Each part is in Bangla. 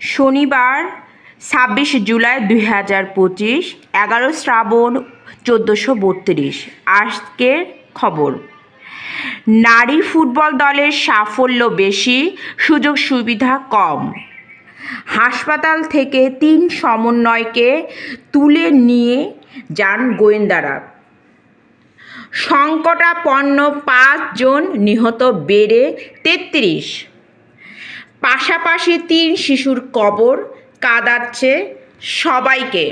শনিবার, ছাব্বিশ জুলাই দুই হাজার পঁচিশ, এগারো শ্রাবণ চোদ্দোশো বত্রিশ। আজকের খবর। নারী ফুটবল দলের সাফল্য বেশি, সুযোগ সুবিধা কম। হাসপাতাল থেকে তিন সমন্বয়কে তুলে নিয়ে যান গোয়েন্দারা। সংকটাপন্ন পাঁচজন নিহত বেড়ে তেত্রিশ। পাশাপাশি তিন শিশুর কবর কাঁদাচ্ছে সবাইকে।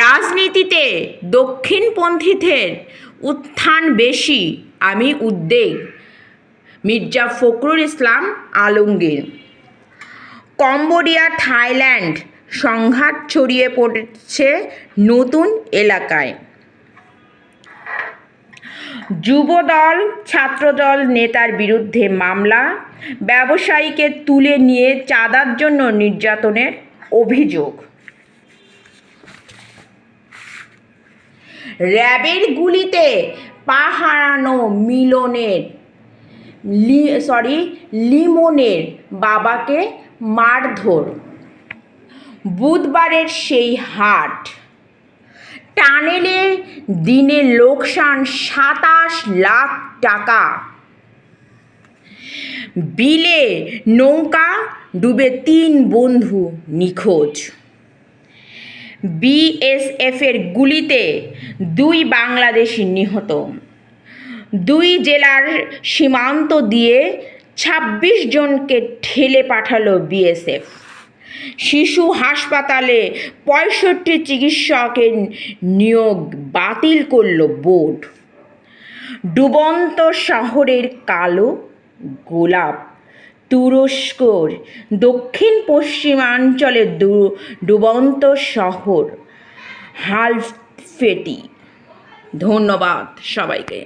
রাজনীতিতে দক্ষিণপন্থীদের উত্থান বেশি, আমি উদ্বেগ। মির্জা ফখরুল ইসলাম আলমগীর। কম্বোডিয়া, থাইল্যান্ড সংঘাত ছড়িয়ে পড়ছে নতুন এলাকায়। যুবদল ছাত্রদল নেতার বিরুদ্ধে মামলা, ব্যবসায়ীকে তুলে নিয়ে চাঁদার জন্য নির্যাতনের অভিযোগ। র্যাবের গুলিতে পা হারানো মিলনের লি সরি লিমনের বাবাকে মারধর। বুধবারের সেই হাট। টানেলে দিনে লোকসান সাতাশ লাখ টাকা। বিলে নৌকা ডুবে তিন বন্ধু নিখোঁজ। বিএসএফের গুলিতে দুই বাংলাদেশি নিহত। দুই জেলার সীমান্ত দিয়ে ২৬ জনকে ঠেলে পাঠালো বিএসএফ। শিশু হাসপাতালে পঁয়ষট্টি চিকিৎসকের নিয়োগ বাতিল করল বোর্ড। ডুবন্ত শহরের কালো গোলাপ, তুরস্কর, দক্ষিণ পশ্চিমাঞ্চলের ডুবন্ত শহর, হালফেটি। ধন্যবাদ সবাইকে।